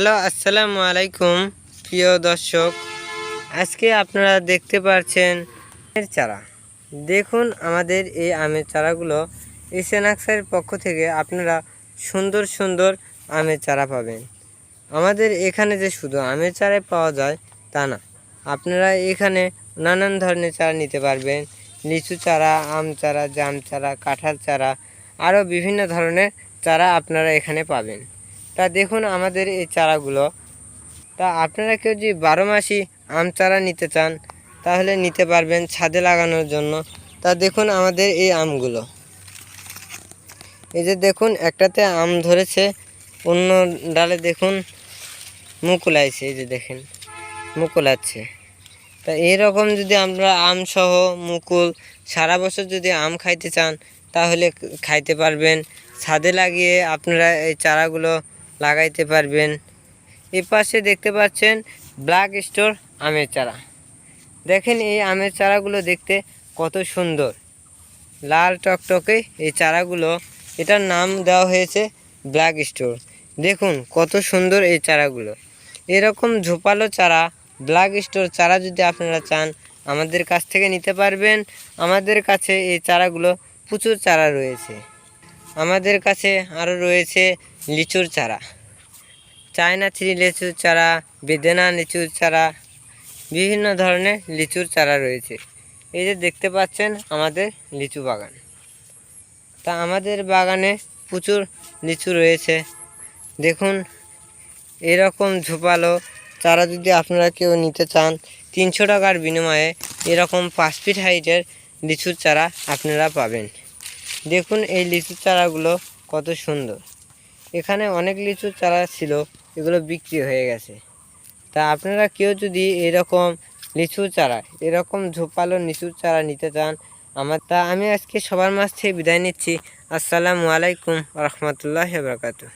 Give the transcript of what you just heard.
Hello, আসসালামু আলাইকুম, প্রিয় দর্শক। আজকে আপনারা দেখতে পাচ্ছেন আমের চারা। দেখুন আমাদের এই আমের চারাগুলো এসএনআক্সের পক্ষ থেকে আপনারা সুন্দর সুন্দর আমের চারা পাবেন। আমাদের এখানে যে শুধু আমের চারাই পাওয়া যায়, তা না। আপনারা এখানে নানান ধরনের চারা নিতে পারবেন। লিচু চারা, আম চারা, জাম চারা, কাঁঠাল চারা, আরও বিভিন্ন ধরনের চারা আপনারা এখানে পাবেন। তা দেখুন আমাদের এই চারাগুলো। তা আপনারা কেউ যদি বারো মাসি আম চারা নিতে চান, তাহলে নিতে পারবেন ছাদে লাগানোর জন্য। তা দেখুন আমাদের এই আমগুলো। এই যে দেখুন, একটাতে আম ধরেছে, অন্য ডালে দেখুন মুকুলাইছে এই যে দেখেন মুকুলাচ্ছে তা এরকম যদি আমরা আম সহ মুকুল সারা বছর যদি আম খাইতে চান, তাহলে খাইতে পারবেন। ছাদে লাগিয়ে আপনারা এই চারাগুলো লাগাইতে পারবেন। এ পাশে দেখতে পাচ্ছেন ব্ল্যাক স্টোর আমের চারা। দেখেন এই আমের চারাগুলো দেখতে কত সুন্দর। লাল টকটকে এই চারাগুলো, এটার নাম দেওয়া হয়েছে ব্ল্যাক স্টোর। দেখুন কত সুন্দর এই চারাগুলো। এরকম ঝোপালো চারা, ব্ল্যাক স্টোর চারা যদি আপনারা চান, আমাদের কাছ থেকে নিতে পারবেন। আমাদের কাছে এই চারাগুলো প্রচুর চারা রয়েছে। আমাদের কাছে আরও রয়েছে লিচুর চারা। চায়না থ্রি লিচুর চারা, বেদেনা লিচুর চারা, বিভিন্ন ধরনের লিচুর চারা রয়েছে। এই যে দেখতে পাচ্ছেন আমাদের লিচু বাগান। তা আমাদের বাগানে প্রচুর লিচু রয়েছে। দেখুন, এরকম ঝোপালো চারা যদি আপনারা কেউ নিতে চান, তিনশো টাকার বিনিময়ে এরকম পাঁচ ফিট হাইটের লিচুর চারা আপনারা পাবেন। দেখুন এই লিচু চারাগুলো কত সুন্দর। এখানে অনেক লিচু চারা ছিল, এগুলো বিক্রি হয়ে গেছে। তা আপনারা কেউ যদি এরকম লিচু চারা, এরকম ঝোপালো লিচু চারা নিতে চান, আমার তা আমি আজকে সবার মাছ থেকে বিদায় নিচ্ছি। আসসালামু আলাইকুম রহমতুল্লাহ বরকাতু